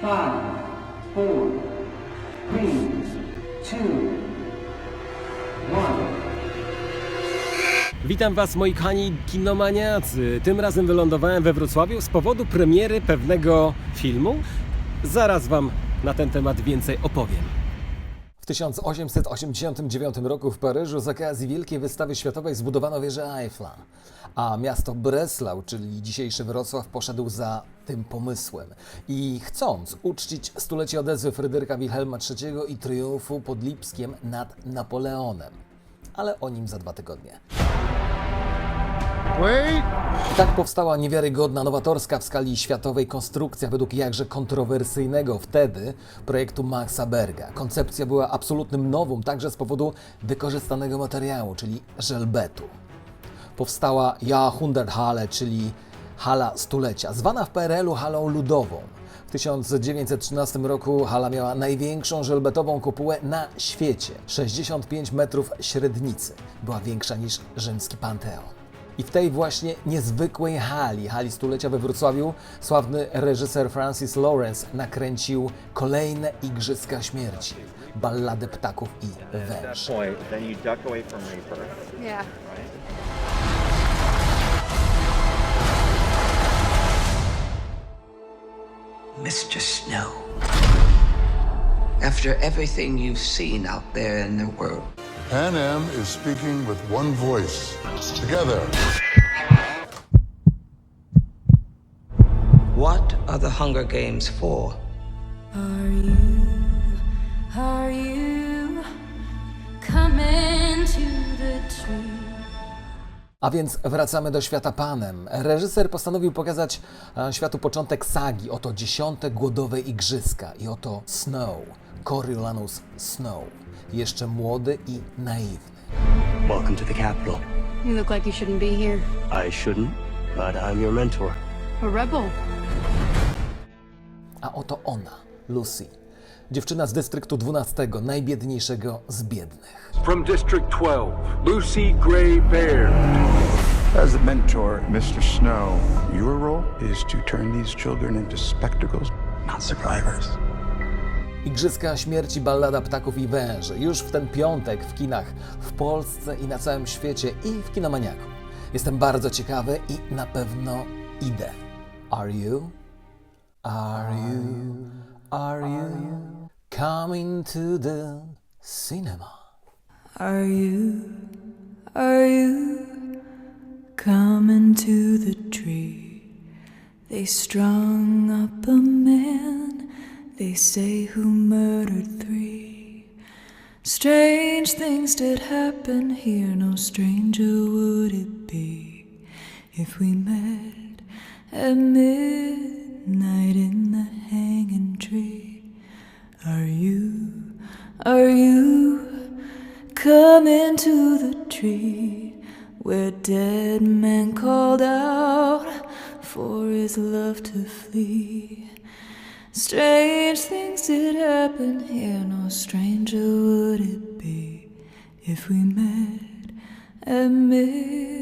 five, four, three, two, one. Witam Was moi kochani kinomaniacy. Tym razem wylądowałem we Wrocławiu z powodu premiery pewnego filmu. Zaraz Wam na ten temat więcej opowiem. W 1889 roku w Paryżu z okazji Wielkiej Wystawy Światowej zbudowano wieżę Eiffla, a miasto Breslau, czyli dzisiejszy Wrocław, poszedł za tym pomysłem. I chcąc uczcić stulecie odezwy Fryderyka Wilhelma III i triumfu pod Lipskiem nad Napoleonem. Ale o nim za dwa tygodnie. Tak powstała niewiarygodna, nowatorska w skali światowej konstrukcja według jakże kontrowersyjnego wtedy projektu Maxa Berga. Koncepcja była absolutnym nowum także z powodu wykorzystanego materiału, czyli żelbetu. Powstała Jahrhunderthalle, czyli hala stulecia, zwana w PRL-u halą ludową. W 1913 roku hala miała największą żelbetową kopułę na świecie 65 metrów średnicy. Była większa niż rzymski Panteon. I w tej właśnie niezwykłej hali, hali stulecia we Wrocławiu, sławny reżyser Francis Lawrence nakręcił kolejne Igrzyska Śmierci, balladę ptaków i węży. point, then you duck away from Reaper. Yeah. Mr. Snow. After everything you've seen out there in the world, Pan Am is speaking with one voice. Together. what are the Hunger Games for? Are you, are you coming to the tree? A więc wracamy do świata panem. Reżyser postanowił pokazać e, światu początek sagi. Oto dziesiąte głodowe igrzyska i oto Snow, Coriolanus Snow. Jeszcze młody i naiwny. Welcome to the capital. You look like you shouldn't be here. I shouldn't, but I'm your mentor. A rebel. A oto ona, Lucy. Dziewczyna z dystryktu 12, najbiedniejszego z biednych. From District 12, Lucy Gray Baird. As a mentor, Mr. Snow, your role is to turn these children into spectacles, not survivors. Igrzyska Śmierci, Ballada Ptaków i Węży. Już w ten piątek w kinach w Polsce i na całym świecie i w Kinomaniaku. Jestem bardzo ciekawy i na pewno idę. Are you? Are you? Are you coming to the cinema? Are you, are you coming to the tree? They strung up a man, they say, who murdered three. Strange things did happen here, no stranger would it be if we met at midnight in the hanging tree. Are you, are you coming to the tree where dead men called out for his love to flee? Strange things did happen here, no stranger would it be if we met at midnight